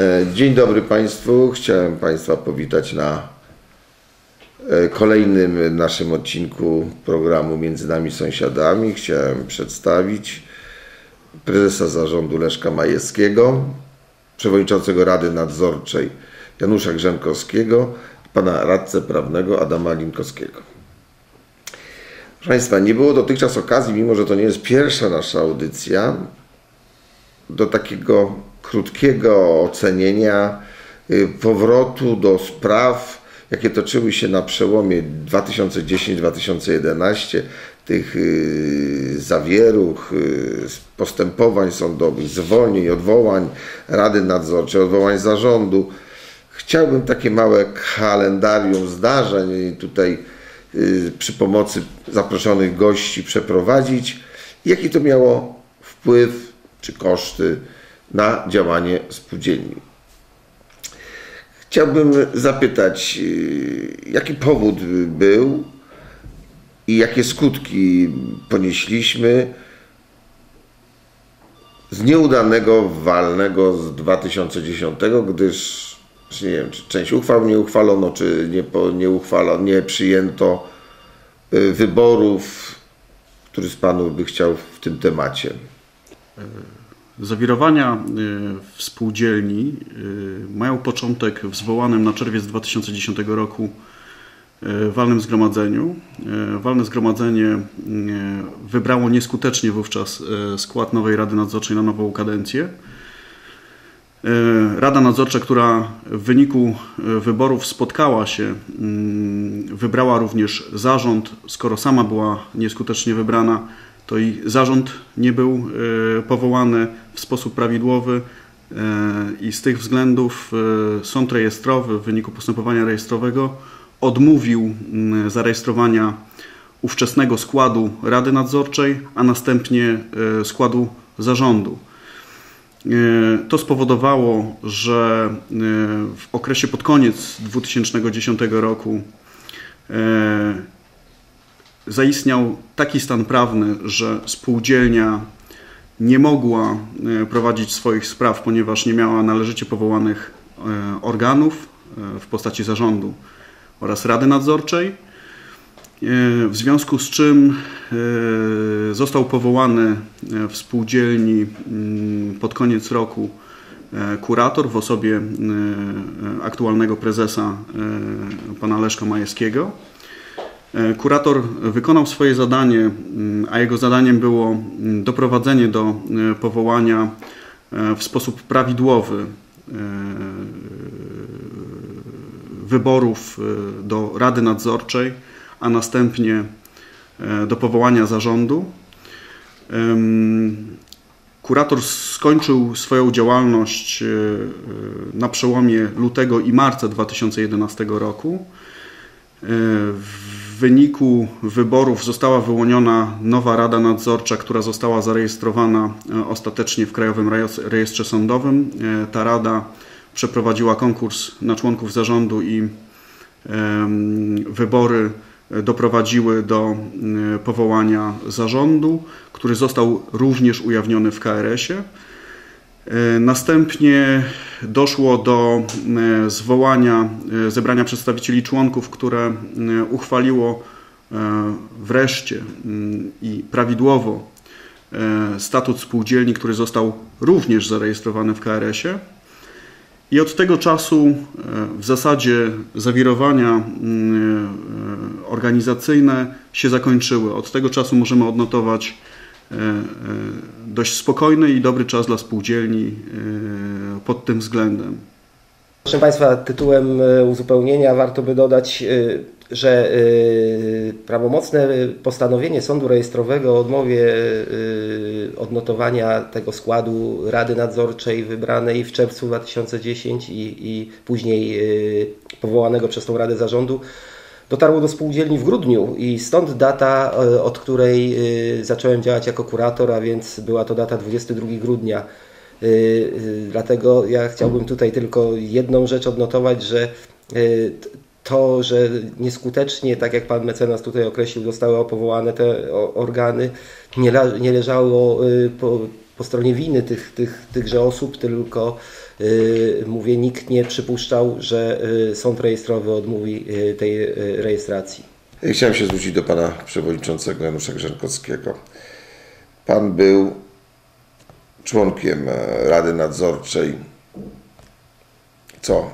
E, dzień dobry Państwu. Chciałem Państwa powitać na e, kolejnym naszym odcinku programu Między nami sąsiadami. Chciałem przedstawić prezesa zarządu Leszka Majewskiego, przewodniczącego Rady Nadzorczej Janusza Grzenkowskiego pana radcę prawnego Adama Linkowskiego. Proszę Państwa, nie było dotychczas okazji, mimo że to nie jest pierwsza nasza audycja, do takiego krótkiego ocenienia y, powrotu do spraw, jakie toczyły się na przełomie 2010-2011, tych y, zawieruch, y, postępowań sądowych, zwolnień, odwołań Rady Nadzorczej, odwołań zarządu. Chciałbym takie małe kalendarium zdarzeń tutaj przy pomocy zaproszonych gości przeprowadzić. Jaki to miało wpływ czy koszty na działanie spółdzielni. Chciałbym zapytać, y, jaki powód był i jakie skutki ponieśliśmy z nieudanego walnego z 2010, gdyż nie wiem, czy część uchwał nie uchwalono, czy nie, po, nie, nie przyjęto y, wyborów. Który z Panów by chciał w tym temacie? Zawirowania y, w spółdzielni y, mają początek w zwołanym na czerwiec 2010 roku y, walnym zgromadzeniu. Walne zgromadzenie wybrało nieskutecznie wówczas skład nowej Rady Nadzorczej na nową kadencję. Rada Nadzorcza, która w wyniku wyborów spotkała się, wybrała również zarząd, skoro sama była nieskutecznie wybrana, to i zarząd nie był e, powołany w sposób prawidłowy e, i z tych względów e, sąd rejestrowy w wyniku postępowania rejestrowego odmówił zarejestrowania ówczesnego składu Rady Nadzorczej, a następnie składu zarządu. To spowodowało, że w okresie pod koniec 2010 roku zaistniał taki stan prawny, że spółdzielnia nie mogła e, prowadzić swoich spraw, ponieważ nie miała należycie powołanych e, organów e, w postaci zarządu oraz rady nadzorczej. W związku z czym został powołany w spółdzielni mm, pod koniec roku kurator w osobie aktualnego prezesa pana Leszka Majewskiego. E, kurator wykonał swoje zadanie, mm, a jego zadaniem było mm, doprowadzenie do e, powołania e, w sposób prawidłowy wyborów do Rady Nadzorczej, a następnie do powołania zarządu. Kurator skończył swoją działalność na przełomie lutego i marca 2011 roku. W wyniku wyborów została wyłoniona nowa Rada Nadzorcza, która została zarejestrowana e, ostatecznie w Krajowym Rejestrze Sądowym. E, ta Rada przeprowadziła konkurs na członków zarządu i wybory doprowadziły do e, powołania zarządu, który został również ujawniony w KRS-ie. E, następnie doszło do e, zwołania e, zebrania przedstawicieli członków, które uchwaliło wreszcie mm, i prawidłowo statut spółdzielni, który został również zarejestrowany w KRS-ie. I od tego czasu w zasadzie zawirowania mm, organizacyjne się zakończyły. Od tego czasu możemy odnotować dość spokojny i dobry czas dla spółdzielni e, pod tym względem. Proszę Państwa, tytułem uzupełnienia warto by dodać, że prawomocne postanowienie sądu rejestrowego o odmowie odnotowania tego składu Rady Nadzorczej wybranej w czerwcu 2010 i, i później powołanego przez tą Radę Zarządu dotarło do spółdzielni w grudniu i stąd data, e, od której e, zacząłem działać jako kurator, a więc była to data 22 grudnia. E, dlatego ja chciałbym tutaj tylko jedną rzecz odnotować, że to, że nieskutecznie, tak jak pan mecenas tutaj określił, zostały opowołane te organy, nie, leżało po, po stronie winy tych, tych, tychże osób, tylko mówię, nikt nie przypuszczał, że sąd rejestrowy odmówi tej rejestracji. Chciałem się zwrócić do pana przewodniczącego Janusza Grzenkowskiego. Pan był członkiem e, Rady Nadzorczej, co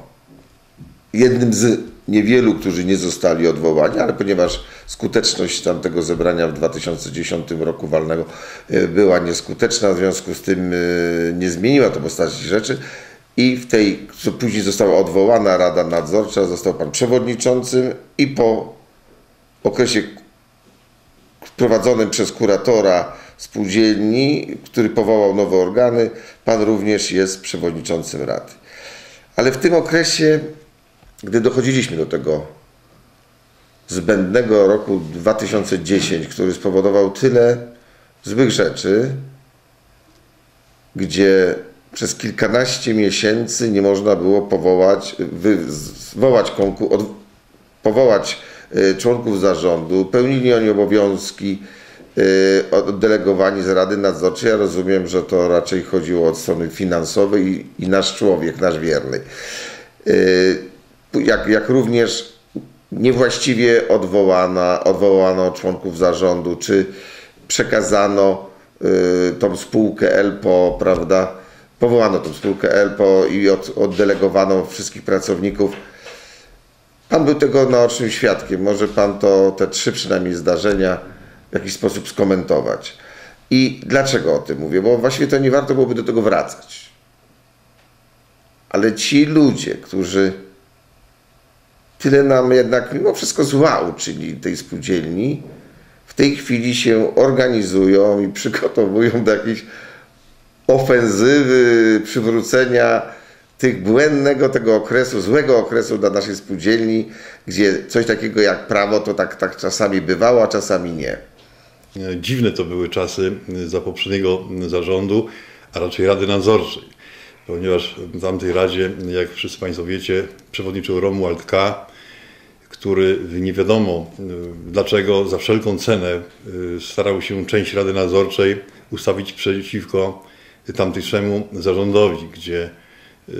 jednym z niewielu, którzy nie zostali odwołani, ale ponieważ skuteczność tamtego zebrania w 2010 roku walnego e, była nieskuteczna, w związku z tym e, nie zmieniła to postaci rzeczy i w tej, co później została odwołana Rada Nadzorcza, został pan przewodniczącym i po okresie prowadzonym przez kuratora spółdzielni, który powołał nowe organy, pan również jest przewodniczącym rady. Ale w tym okresie, gdy dochodziliśmy do tego zbędnego roku 2010, który spowodował tyle złych rzeczy, gdzie przez kilkanaście miesięcy nie można było powołać, zwołać konkurs, powołać y, członków zarządu, pełnili oni obowiązki, Y, oddelegowani z Rady Nadzorczej. Ja rozumiem, że to raczej chodziło od strony finansowej i, i nasz człowiek, nasz wierny. Y, jak, jak również niewłaściwie odwołana, odwołano członków zarządu, czy przekazano tą spółkę ELPO, prawda? Powołano tą spółkę ELPO i od, oddelegowano wszystkich pracowników. Pan był tego naocznym świadkiem. Może pan to, te trzy przynajmniej zdarzenia, w jakiś sposób skomentować. I dlaczego o tym mówię? Bo właściwie to nie warto byłoby do tego wracać. Ale ci ludzie, którzy tyle nam jednak mimo wszystko zła uczyli tej spółdzielni, w tej chwili się organizują i przygotowują do jakiejś ofensywy przywrócenia tych błędnego tego okresu, złego okresu dla naszej spółdzielni, gdzie coś takiego jak prawo to tak, tak czasami bywało, a czasami nie. Dziwne to były czasy za poprzedniego zarządu, a raczej Rady Nadzorczej, ponieważ w tamtej Radzie, jak wszyscy Państwo wiecie, przewodniczył Romuald K., który nie wiadomo dlaczego za wszelką cenę starał się część Rady Nadzorczej ustawić przeciwko tamtejszemu zarządowi, gdzie, y,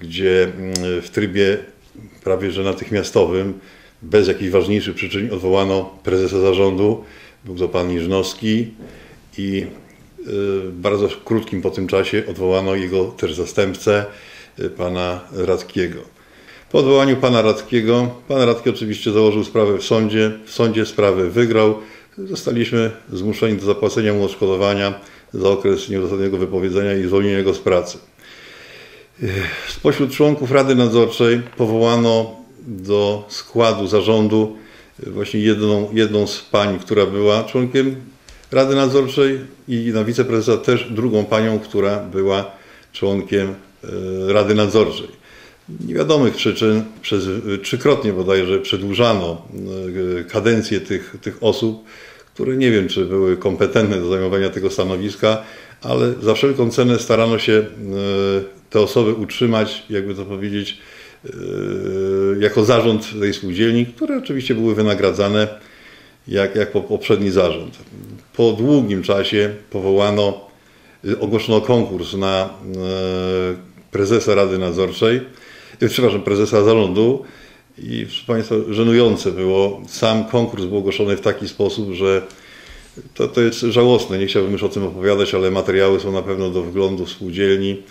gdzie y, w trybie prawie że natychmiastowym, bez jakichś ważniejszych przyczyn odwołano prezesa zarządu, był to pan Niżnowski i y, bardzo krótkim po tym czasie odwołano jego też zastępcę, pana Radkiego. Po odwołaniu pana Radkiego, pan Radki oczywiście założył sprawę w sądzie, w sądzie sprawę wygrał, zostaliśmy zmuszeni do zapłacenia mu odszkodowania za okres nieuzasadnionego wypowiedzenia i zwolnienia go z pracy. Spośród członków Rady Nadzorczej powołano do składu zarządu właśnie jedną, jedną z pań, która była członkiem Rady Nadzorczej i na wiceprezesa też drugą panią, która była członkiem e, Rady Nadzorczej. Niewiadomych przyczyn przez trzykrotnie bodajże przedłużano e, kadencję tych, tych osób, które nie wiem, czy były kompetentne do zajmowania tego stanowiska, ale za wszelką cenę starano się e, te osoby utrzymać, jakby to powiedzieć, Yy, jako zarząd tej spółdzielni, które oczywiście były wynagradzane jak, jak poprzedni zarząd. Po długim czasie powołano, yy, ogłoszono konkurs na prezesa Rady Nadzorczej, przepraszam, prezesa zarządu i proszę Państwa, żenujące było, sam konkurs był ogłoszony w taki sposób, że to, to jest żałosne, nie chciałbym już o tym opowiadać, ale materiały są na pewno do wglądu w spółdzielni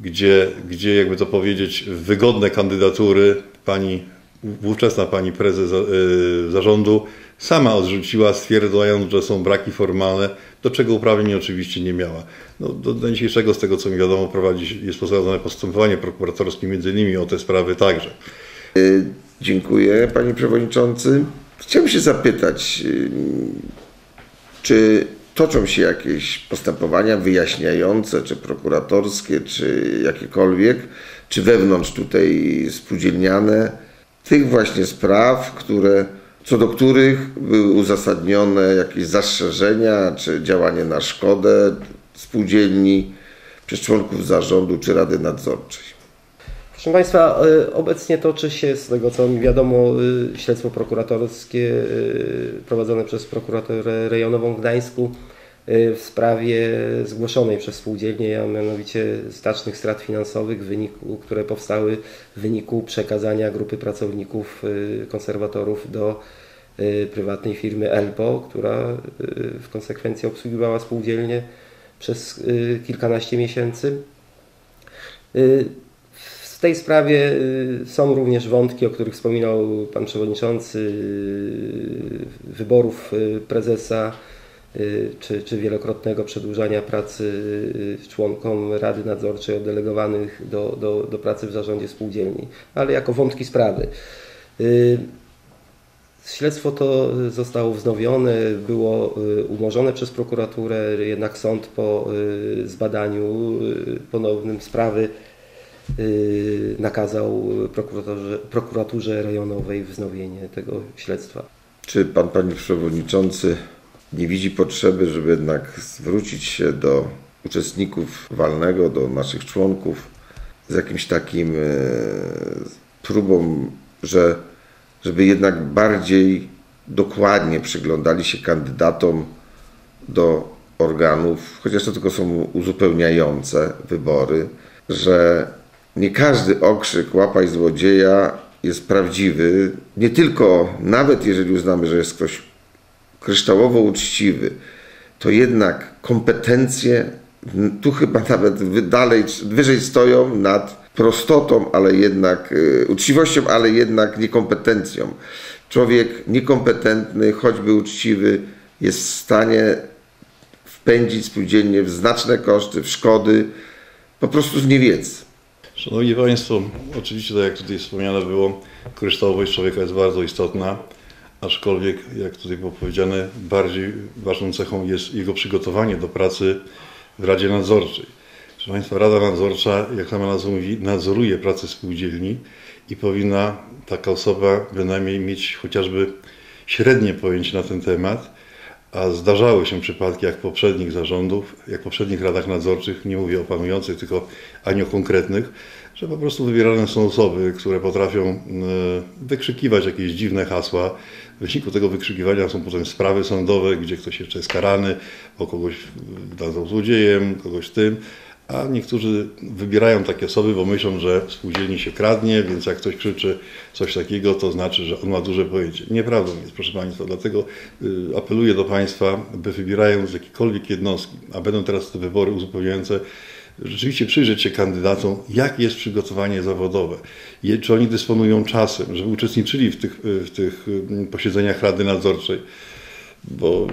gdzie, gdzie jakby to powiedzieć, wygodne kandydatury pani, ówczesna pani prezes e, zarządu sama odrzuciła, stwierdzając, że są braki formalne, do czego uprawnień oczywiście nie miała. No, do, do dzisiejszego, z tego co mi wiadomo, prowadzi, jest prowadzone postępowanie prokuratorskie między innymi o te sprawy także. E, dziękuję panie przewodniczący. Chciałbym się zapytać, e, czy toczą się jakieś postępowania wyjaśniające, czy prokuratorskie, czy jakiekolwiek, czy wewnątrz tutaj spółdzielniane, tych właśnie spraw, które, co do których były uzasadnione jakieś zastrzeżenia, czy działanie na szkodę spółdzielni przez członków zarządu czy Rady Nadzorczej. Proszę Państwa, y, obecnie toczy się, z tego co mi wiadomo, y, śledztwo prokuratorskie y, prowadzone przez prokuraturę rejonową w Gdańsku w sprawie zgłoszonej przez spółdzielnię, a mianowicie znacznych strat finansowych, wyniku, które powstały w wyniku przekazania grupy pracowników konserwatorów do prywatnej firmy Elpo, która w konsekwencji obsługiwała spółdzielnię przez kilkanaście miesięcy. Tej sprawie są również wątki, o których wspominał Pan Przewodniczący, wyborów prezesa czy, czy wielokrotnego przedłużania pracy członkom Rady Nadzorczej oddelegowanych do, do, do pracy w zarządzie spółdzielni, ale jako wątki sprawy. Śledztwo to zostało wznowione, było umorzone przez prokuraturę, jednak sąd po zbadaniu ponownym sprawy nakazał prokuraturze, prokuraturze rejonowej wznowienie tego śledztwa. Czy pan, panie przewodniczący, nie widzi potrzeby, żeby jednak zwrócić się do uczestników walnego, do naszych członków z jakimś takim próbą, że żeby jednak bardziej dokładnie przyglądali się kandydatom do organów, chociaż to tylko są uzupełniające wybory, że nie każdy okrzyk łapaj złodzieja jest prawdziwy, nie tylko, nawet jeżeli uznamy, że jest ktoś kryształowo uczciwy, to jednak kompetencje tu chyba nawet dalej, wyżej stoją nad prostotą, ale jednak y, uczciwością, ale jednak niekompetencją. Człowiek niekompetentny, choćby uczciwy, jest w stanie wpędzić spółdzielnie w znaczne koszty, w szkody, po prostu z niewiedzy. Szanowni Państwo, oczywiście, tak jak tutaj wspomniane było, kryształowość człowieka jest bardzo istotna, aczkolwiek, jak tutaj było powiedziane, bardziej ważną cechą jest jego przygotowanie do pracy w Radzie Nadzorczej. Proszę Państwa, Rada Nadzorcza, jak sama nazwa mówi, nadzoruje pracę spółdzielni i powinna taka osoba bynajmniej mieć chociażby średnie pojęcie na ten temat, a zdarzały się przypadki jak poprzednich zarządów, jak poprzednich radach nadzorczych, nie mówię o panujących, tylko ani o konkretnych, że po prostu wybierane są osoby, które potrafią e, wykrzykiwać jakieś dziwne hasła. W wyniku tego wykrzykiwania są potem sprawy sądowe, gdzie ktoś jeszcze jest karany, bo kogoś dadzą złodziejem, kogoś tym a niektórzy wybierają takie osoby, bo myślą, że spółdzielni się kradnie, więc jak ktoś krzyczy coś takiego, to znaczy, że on ma duże pojęcie. Nieprawdą jest, proszę Państwa, dlatego y, apeluję do Państwa, by wybierając jakiekolwiek jednostki, a będą teraz te wybory uzupełniające, rzeczywiście przyjrzeć się kandydatom, jakie jest przygotowanie zawodowe, czy oni dysponują czasem, żeby uczestniczyli w tych, w tych y, posiedzeniach Rady Nadzorczej bo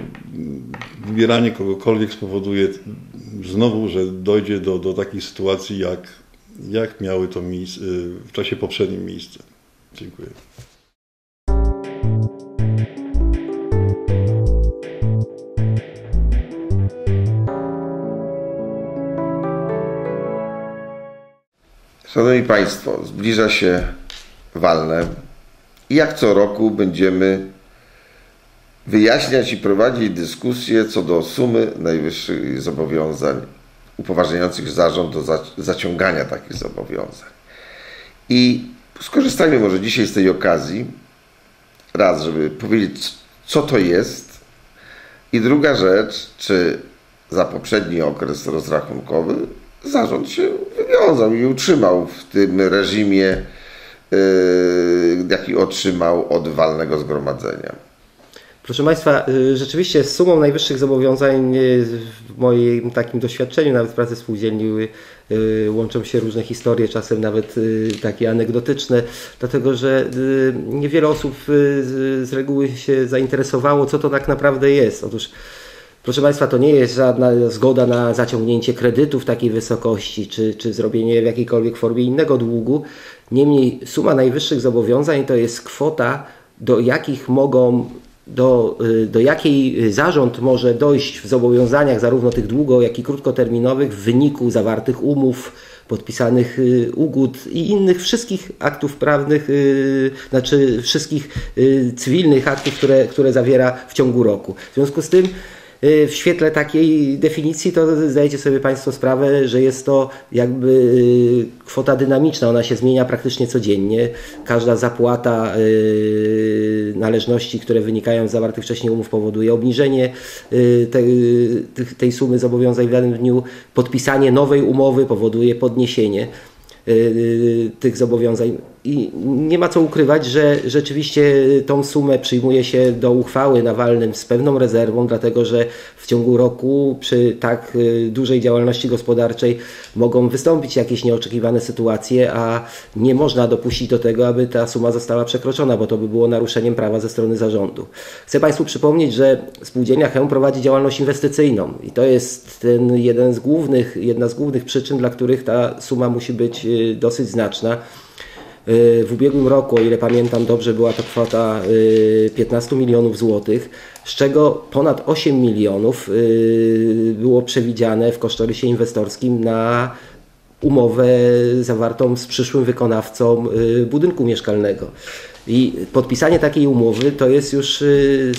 wybieranie kogokolwiek spowoduje znowu, że dojdzie do, do takiej sytuacji, jak, jak miały to miejsce, w czasie poprzednim miejsce. Dziękuję. Szanowni Państwo, zbliża się walne i jak co roku będziemy wyjaśniać i prowadzić dyskusje co do sumy najwyższych zobowiązań upoważniających zarząd do zaciągania takich zobowiązań. I skorzystajmy może dzisiaj z tej okazji, raz, żeby powiedzieć, co to jest, i druga rzecz, czy za poprzedni okres rozrachunkowy zarząd się wywiązał i utrzymał w tym reżimie, yy, jaki otrzymał od walnego zgromadzenia. Proszę Państwa, y, rzeczywiście sumą najwyższych zobowiązań y, w moim takim doświadczeniu, nawet w pracy spółdzielni, y, łączą się różne historie, czasem nawet takie anegdotyczne, dlatego że niewiele osób z reguły się zainteresowało, co to tak naprawdę jest. Otóż Proszę Państwa, to nie jest żadna zgoda na zaciągnięcie kredytu w takiej wysokości, czy, czy zrobienie w jakiejkolwiek formie innego długu. Niemniej suma najwyższych zobowiązań to jest kwota, do jakich mogą do, y, do jakiej zarząd może dojść w zobowiązaniach zarówno tych długo, jak i krótkoterminowych w wyniku zawartych umów, podpisanych y, ugód i innych wszystkich aktów prawnych, y, znaczy wszystkich cywilnych aktów, które, które zawiera w ciągu roku. W związku z tym w świetle takiej definicji to zdajecie sobie Państwo sprawę, że jest to jakby kwota dynamiczna, ona się zmienia praktycznie codziennie. Każda zapłata należności, które wynikają z zawartych wcześniej umów powoduje obniżenie tej, tej sumy zobowiązań w danym dniu, podpisanie nowej umowy powoduje podniesienie tych zobowiązań. I nie ma co ukrywać, że rzeczywiście tą sumę przyjmuje się do uchwały na walnym z pewną rezerwą, dlatego że w ciągu roku przy tak y, dużej działalności gospodarczej mogą wystąpić jakieś nieoczekiwane sytuacje, a nie można dopuścić do tego, aby ta suma została przekroczona, bo to by było naruszeniem prawa ze strony zarządu. Chcę Państwu przypomnieć, że spółdzielnia Chełm prowadzi działalność inwestycyjną i to jest ten jeden z głównych, jedna z głównych przyczyn, dla których ta suma musi być y, dosyć znaczna. W ubiegłym roku, o ile pamiętam dobrze, była to kwota 15 y, milionów złotych, z czego ponad 8 milionów y, było przewidziane w kosztorysie inwestorskim na umowę zawartą z przyszłym wykonawcą y, budynku mieszkalnego. I podpisanie takiej umowy to jest już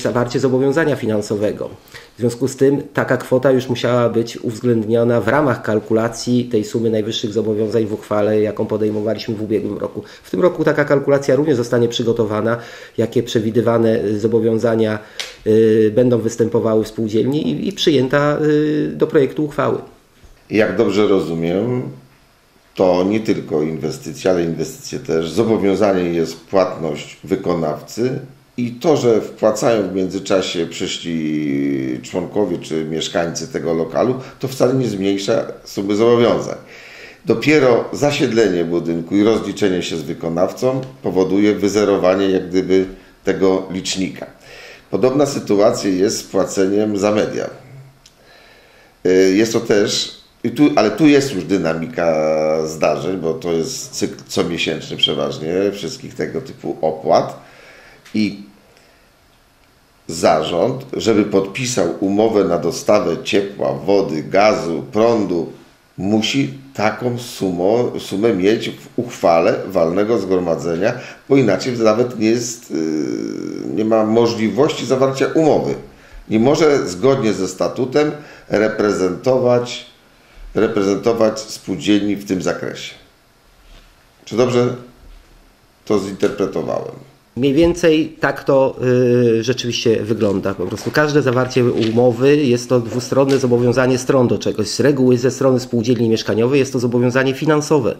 zawarcie zobowiązania finansowego. W związku z tym taka kwota już musiała być uwzględniona w ramach kalkulacji tej sumy najwyższych zobowiązań w uchwale, jaką podejmowaliśmy w ubiegłym roku. W tym roku taka kalkulacja również zostanie przygotowana, jakie przewidywane zobowiązania y, będą występowały w spółdzielni i, i przyjęta y, do projektu uchwały. Jak dobrze rozumiem, to nie tylko inwestycje, ale inwestycje też. Zobowiązanie jest płatność wykonawcy, i to, że wpłacają w międzyczasie przyszli członkowie czy mieszkańcy tego lokalu, to wcale nie zmniejsza sumy zobowiązań. Dopiero zasiedlenie budynku i rozliczenie się z wykonawcą powoduje wyzerowanie jak gdyby tego licznika. Podobna sytuacja jest z płaceniem za media. Y, jest to też, tu, ale tu jest już dynamika zdarzeń, bo to jest cykl comiesięczny przeważnie wszystkich tego typu opłat i zarząd, żeby podpisał umowę na dostawę ciepła, wody, gazu, prądu, musi taką sumą, sumę mieć w uchwale walnego zgromadzenia, bo inaczej nawet nie, jest, yy, nie ma możliwości zawarcia umowy. Nie może zgodnie ze statutem reprezentować, reprezentować spółdzielni w tym zakresie. Czy dobrze to zinterpretowałem? Mniej więcej tak to y, rzeczywiście wygląda. Po prostu każde zawarcie umowy jest to dwustronne zobowiązanie stron do czegoś. Z reguły ze strony spółdzielni mieszkaniowej jest to zobowiązanie finansowe,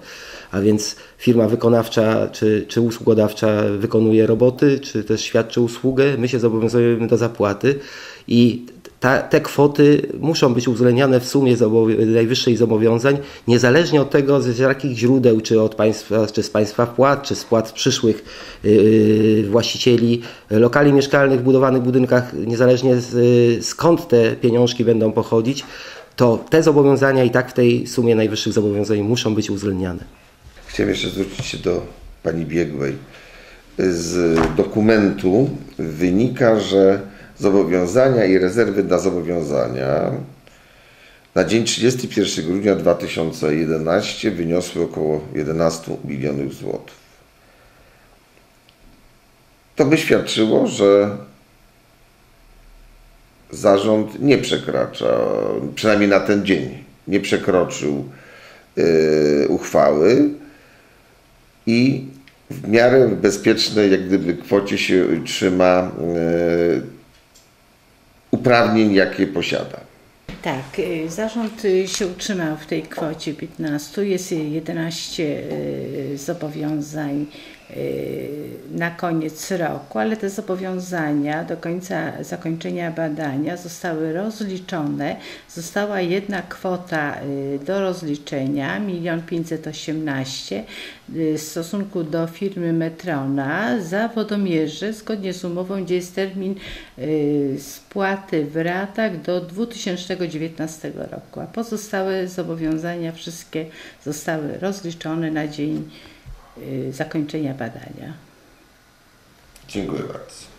a więc firma wykonawcza czy, czy usługodawcza wykonuje roboty, czy też świadczy usługę, my się zobowiązujemy do zapłaty i ta, te kwoty muszą być uwzględniane w sumie najwyższej zobowiązań, niezależnie od tego, z jakich źródeł, czy od państwa, czy z państwa wpłat, czy z płat przyszłych yy, właścicieli lokali mieszkalnych w budowanych budynkach, niezależnie z, yy, skąd te pieniążki będą pochodzić, to te zobowiązania i tak w tej sumie najwyższych zobowiązań muszą być uwzględniane. Chciałem jeszcze zwrócić się do pani biegłej. Z dokumentu wynika, że zobowiązania i rezerwy na zobowiązania na dzień 31 grudnia 2011 wyniosły około 11 milionów złotych. To by świadczyło, że zarząd nie przekracza, przynajmniej na ten dzień, nie przekroczył yy, uchwały i w miarę bezpiecznej, jak gdyby kwocie się trzyma yy, uprawnień, jakie posiada. Tak, y, zarząd y, się utrzymał w tej kwocie 15. Jest 11 y, zobowiązań na koniec roku, ale te zobowiązania do końca zakończenia badania zostały rozliczone. Została jedna kwota do rozliczenia 1 518 w stosunku do firmy Metrona za wodomierze zgodnie z umową, gdzie jest termin spłaty w ratach do 2019 roku, a pozostałe zobowiązania wszystkie zostały rozliczone na dzień y, zakończenia badania. Dziękuję bardzo.